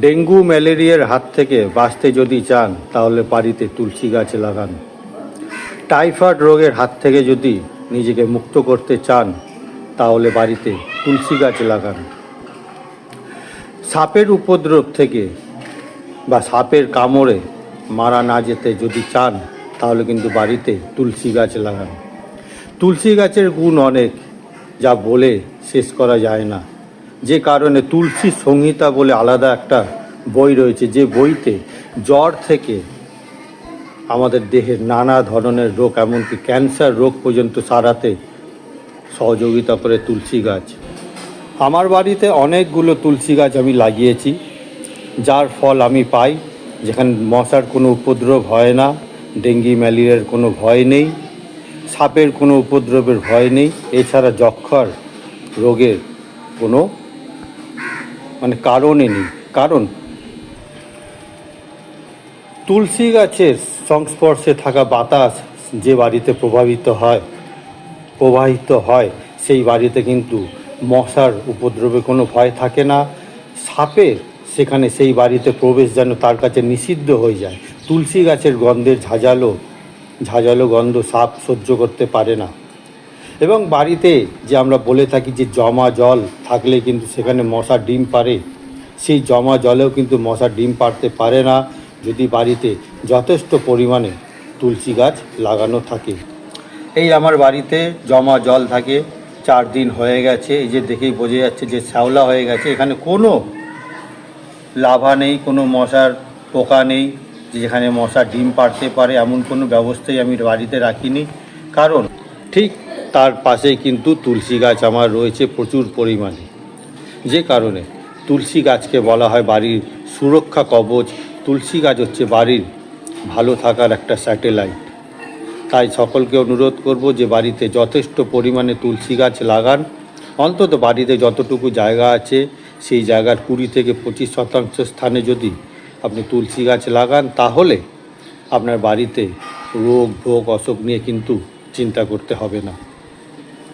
Dengue ম্যালেরিয়ার হাত থেকে বাঁচতে যদি চান, তাহলে বাড়িতে তুলসী গাছ লাগান। টাইফয়েড রোগের হাত থেকে যদি নিজেকে মুক্ত করতে চান, তাহলে বাড়িতে তুলসী গাছ লাগান। সাপের উপদ্রব থেকে বা সাপের কামড়ে মারা না যেতে যদি চান, তাহলে কিন্তু বাড়িতে তুলসী গাছ লাগান। তুলসী গাছের গুণ অনেক, যা বলে শেষ করা যায় না। যে কারণে তুলসী সংহিতা বলে আলাদা একটা বই রয়েছে, যে বইতে জ্বর থেকে আমাদের দেহের নানা ধরনের রোগ, এমনকি ক্যান্সার রোগ পর্যন্ত সারাতে সহযোগিতা করে তুলসী গাছ। আমার বাড়িতে অনেকগুলো তুলসী গাছ আমি লাগিয়েছি, যার ফল আমি পাই। যেখানে মশার কোনো উপদ্রব হয় না, ডেঙ্গি, ম্যালেরিয়ার কোনো ভয় নেই, সাপের কোনো উপদ্রবের ভয় নেই। এছাড়া যক্ষার রোগের কোনো মানে কারণে নেই। কারণ? তুলসী গাছের সংস্পর্শে থাকা বাতাস যে বাড়িতে প্রভাবিত হয়, প্রবাহিত হয়, সেই বাড়িতে কিন্তু মশার উপদ্রবে কোনো ভয় থাকে না। সাপের সেখানে সেই বাড়িতে প্রবেশ যেন তার কাছে নিষিদ্ধ হয়ে যায়। তুলসী গাছের গন্ধের ঝাঁঝালো ঝাঁঝালো গন্ধ সাপ সহ্য করতে পারে না। এবং বাড়িতে যে আমরা বলে থাকি যে জমা জল থাকলে কিন্তু সেখানে মশা ডিম পারে, সেই জমা জলেও কিন্তু মশা ডিম পারতে পারে না, যদি বাড়িতে যথেষ্ট পরিমাণে তুলসী গাছ লাগানো থাকে। এই আমার বাড়িতে জমা জল থাকে, চার দিন হয়ে গেছে, এই যে দেখেই বোঝা যাচ্ছে যে শ্যাওলা হয়ে গেছে, এখানে কোনো লাভা নেই, কোনো মশার পোকা নেই যেখানে মশা ডিম পাড়তে পারে, এমন কোনো ব্যবস্থাই আমি বাড়িতে রাখিনি। কারণ ঠিক তার পাশেই কিন্তু তুলসী গাছ আমার রয়েছে প্রচুর পরিমাণে। যে কারণে তুলসী গাছকে বলা হয় বাড়ির সুরক্ষা কবচ। তুলসী গাছ হচ্ছে বাড়ির ভালো থাকার একটা স্যাটেলাইট। তাই সকলকে অনুরোধ করব যে বাড়িতে যথেষ্ট পরিমাণে তুলসী গাছ লাগান। অন্তত বাড়িতে যতটুকু জায়গা আছে, সেই জায়গার কুড়ি থেকে পঁচিশ শতাংশ স্থানে যদি আপনি তুলসী গাছ লাগান, তাহলে আপনার বাড়িতে রোগ ভোগ অসুখ নিয়ে কিন্তু চিন্তা করতে হবে না।